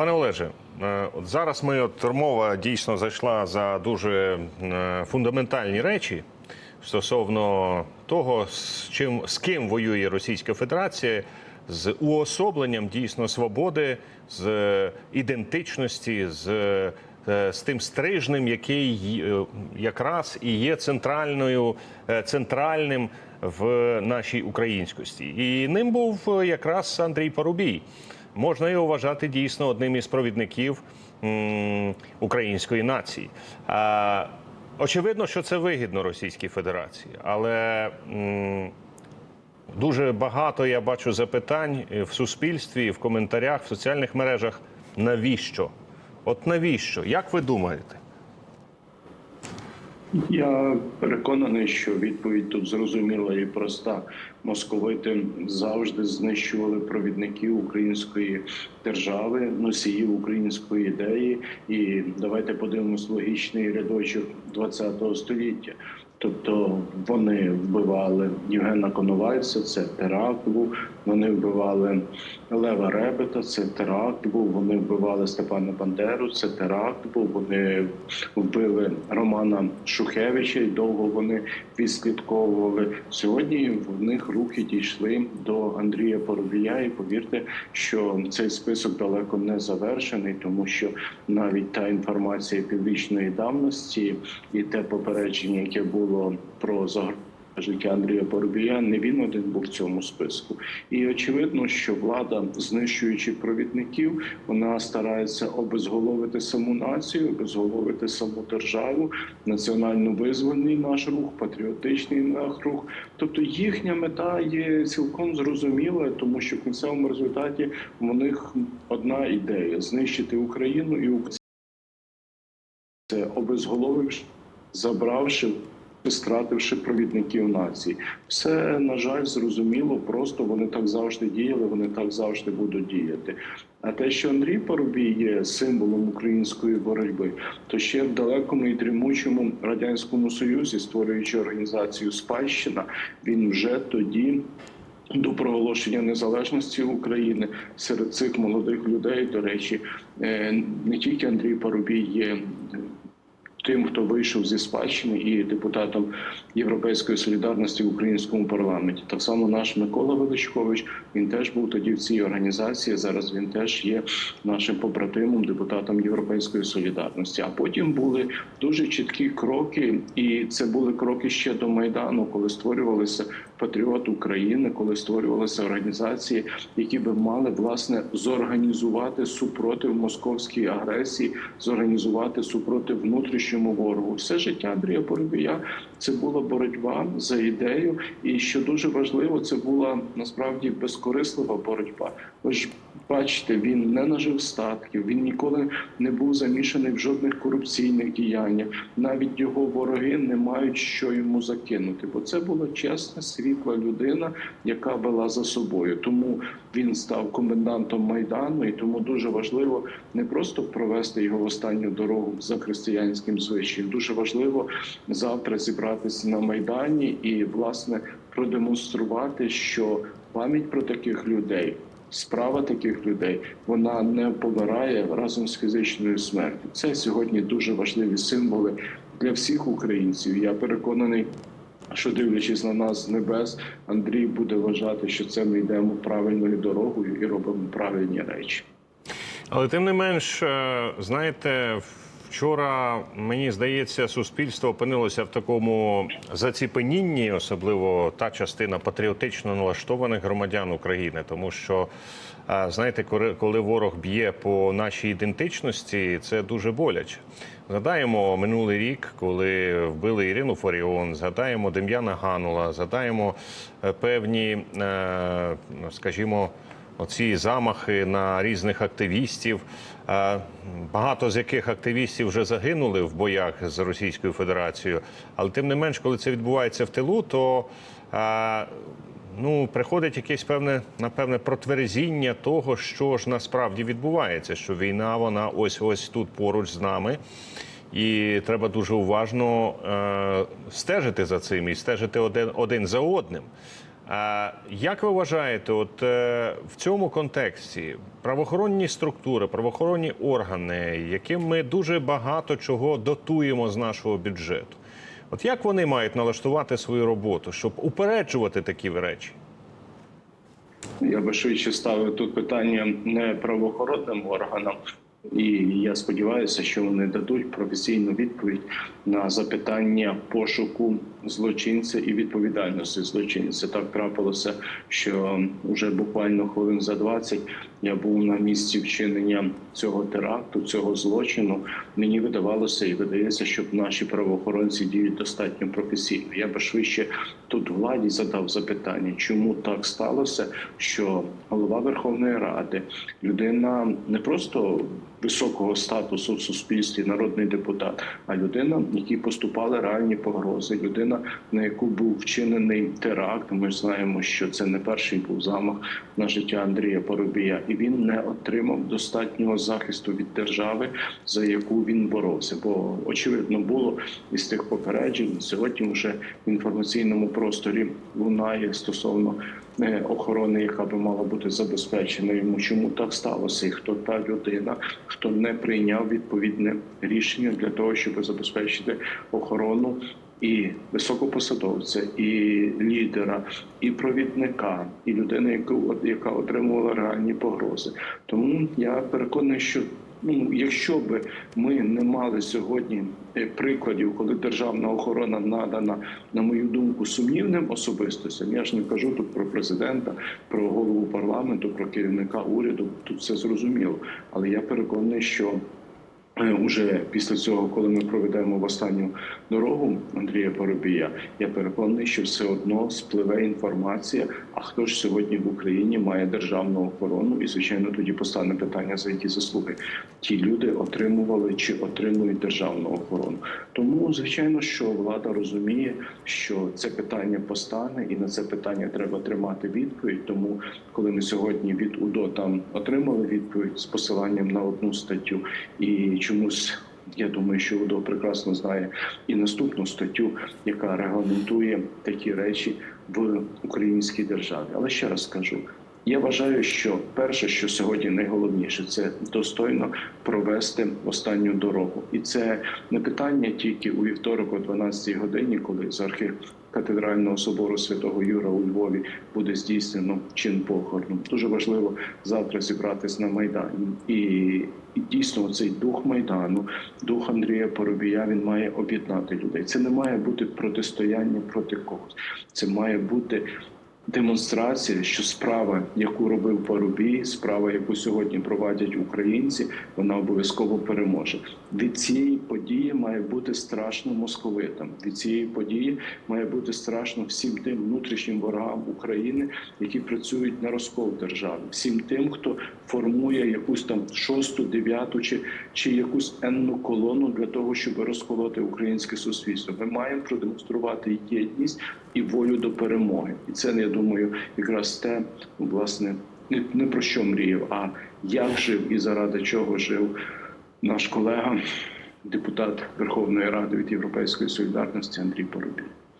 Пане Олеже, е, от зараз ми от мова дійсно зайшла за дуже е, фундаментальні речі стосовно того, з чим з ким воює Російська Федерація, з уособленням дійсно свободи, з е, ідентичності, з, з тим стрижнем, який якраз і є центральною центральним в нашій українськості. І ним був якраз Андрій Парубій можна його вважати дійсно одним із провідників української нації. Очевидно, що це вигідно Російській Федерації, але дуже багато я бачу запитань в суспільстві, в коментарях, в соціальних мережах. Навіщо? От навіщо? Як ви думаєте? Я переконаний, що відповідь тут зрозуміла і проста. Московити завжди знищували провідників української держави, носіїв української ідеї. І давайте подивимось логічний рядочок ХХ століття. Тобто вони вбивали Євгена Коновальця, це теракт був. Вони вбивали Лева Ребета, це теракт був. Вони вбивали Степана Бандеру, це теракт був. Вони вбили Романа Шухевича, і довго вони відслідковували. Сьогодні в них руки дійшли до Андрія Поробія. І повірте, що цей список далеко не завершений, тому що навіть та інформація піврічної давності і те попередження, яке було про загрозу життя Андрія Поробія, не він один був в цьому списку. І очевидно, що влада, знищуючи провідників, вона старається обезголовити саму націю, обезголовити саму державу, національно визвольний наш рух, патріотичний наш рух. Тобто їхня мета є цілком зрозуміла, тому що в кінцевому результаті в них одна ідея знищити Україну і Україну. Це обезголовивши, забравши стративши провідників нації, все на жаль зрозуміло. Просто вони так завжди діяли. Вони так завжди будуть діяти. А те, що Андрій Парубій є символом української боротьби, то ще в далекому і дрімучому радянському союзі, створюючи організацію Спадщина, він вже тоді. До проголошення незалежності України серед цих молодих людей, до речі, е, не тільки Андрій Парубій є тим, хто вийшов зі спадщини і депутатом Європейської солідарності в українському парламенті. Так само наш Микола Величкович він теж був тоді в цій організації. Зараз він теж є нашим побратимом, депутатом Європейської солідарності. А потім були дуже чіткі кроки, і це були кроки ще до майдану, коли створювалися патріот України, коли створювалися організації, які би мали власне зорганізувати супротив московській агресії, зорганізувати супротив внутрішньому ворогу. Все життя Андрія Поробія це була боротьба за ідею, і що дуже важливо, це була насправді безкорислива боротьба. Ви ж бачите, він не нажив статків, він ніколи не був замішаний в жодних корупційних діяннях. Навіть його вороги не мають що йому закинути, бо це була чесна, світла людина, яка вела за собою. Тому він став комендантом майдану, і тому дуже важливо не просто провести його в останню дорогу за християнським звичаєм. Дуже важливо завтра зібратися на майдані і власне продемонструвати, що пам'ять про таких людей. Справа таких людей вона не помирає разом з фізичною смертю. Це сьогодні дуже важливі символи для всіх українців. Я переконаний, що дивлячись на нас з небес, Андрій буде вважати, що це ми йдемо правильною дорогою і робимо правильні речі. Але тим не менш, е, знаєте, вчора мені здається, суспільство опинилося в такому заціпенінні, особливо та частина патріотично налаштованих громадян України, тому що. Е, Знаєте, коли- ворог б'є по нашій ідентичності, це дуже боляче. Згадаємо минулий рік, коли вбили Ірину Фаріон, згадаємо Дем'яна Ганула, згадаємо е, певні, е, скажімо, оці замахи на різних активістів. Багато з яких активістів вже загинули в боях з Російською Федерацією. Але тим не менш, коли це відбувається в тилу, то ну, приходить якесь певне, напевне, протверезіння того, що ж насправді відбувається, що війна, вона ось ось тут поруч з нами. І треба дуже уважно е, стежити за цим і стежити один, один за одним. А як ви вважаєте, от е, в цьому контексті правоохоронні структури, правоохоронні органи, яким ми дуже багато чого дотуємо з нашого бюджету, от як вони мають налаштувати свою роботу, щоб упереджувати такі речі? Я би швидше ставив тут питання не правоохоронним органам, і я сподіваюся, що вони дадуть професійну відповідь на запитання пошуку злочинця і відповідальності злочинця. Так трапилося, що вже буквально хвилин за 20 я був на місці вчинення цього теракту, цього злочину. Мені видавалося і видається, що наші правоохоронці діють достатньо професійно. Я би швидше тут владі задав запитання, чому так сталося, що голова Верховної Ради, людина не просто високого статусу в суспільстві, народний депутат, а людина, якій поступали реальні погрози, людина, на яку був вчинений теракт. Ми знаємо, що це не перший був замах на життя Андрія Поробія, і він не отримав достатнього захисту від держави, за яку він боровся. Бо очевидно було із тих попереджень сьогодні вже в інформаційному просторі лунає стосовно охорони, яка би мала бути забезпечена йому. Чому так сталося? І хто та людина, хто не прийняв відповідне рішення для того, щоб забезпечити охорону і високопосадовця, і лідера, і провідника, і людини, яка отримувала реальні погрози. Тому я переконаний, що ну, якщо би ми не мали сьогодні е, прикладів, коли державна охорона надана, на мою думку, сумнівним особистостям, я ж не кажу тут про президента, про голову парламенту, про керівника уряду. Тут все зрозуміло. Але я переконаний, що Уже після цього, коли ми проведемо в останню дорогу Андрія Поробія, я переконаний, що все одно спливе інформація. А хто ж сьогодні в Україні має державну охорону? І звичайно, тоді постане питання за які заслуги ті люди отримували чи отримують державну охорону. Тому звичайно, що влада розуміє, що це питання постане, і на це питання треба тримати відповідь. Тому, коли ми сьогодні від УДО там отримали відповідь з посиланням на одну статтю і чомусь. Я думаю, що УДО прекрасно знає і наступну статтю, яка регламентує такі речі в українській державі. Але ще раз скажу: я вважаю, що перше, що сьогодні найголовніше, це достойно провести останню дорогу, і це не питання тільки у вівторок, о 12 годині, коли з архів катедрального собору святого Юра у Львові буде здійснено чин похорону. Дуже важливо завтра зібратись на майдані, і, і дійсно цей дух майдану, дух Андрія Поробія, він має об'єднати людей. Це не має бути протистояння проти когось. Це має бути демонстрація, що справа, яку робив Парубій, справа, яку сьогодні проводять українці, вона обов'язково переможе. Від цієї події має бути страшно московитам. Від цієї події має бути страшно всім тим внутрішнім ворогам України, які працюють на розкол держави, всім тим, хто формує якусь там шосту, дев'яту чи, чи якусь енну колону для того, щоб розколоти українське суспільство. Ми маємо продемонструвати єдність і волю до перемоги, і це я думаю, якраз те, власне, не, про що мріяв, а як жив і заради чого жив наш колега, депутат Верховної Ради від Європейської солідарності Андрій Поробій.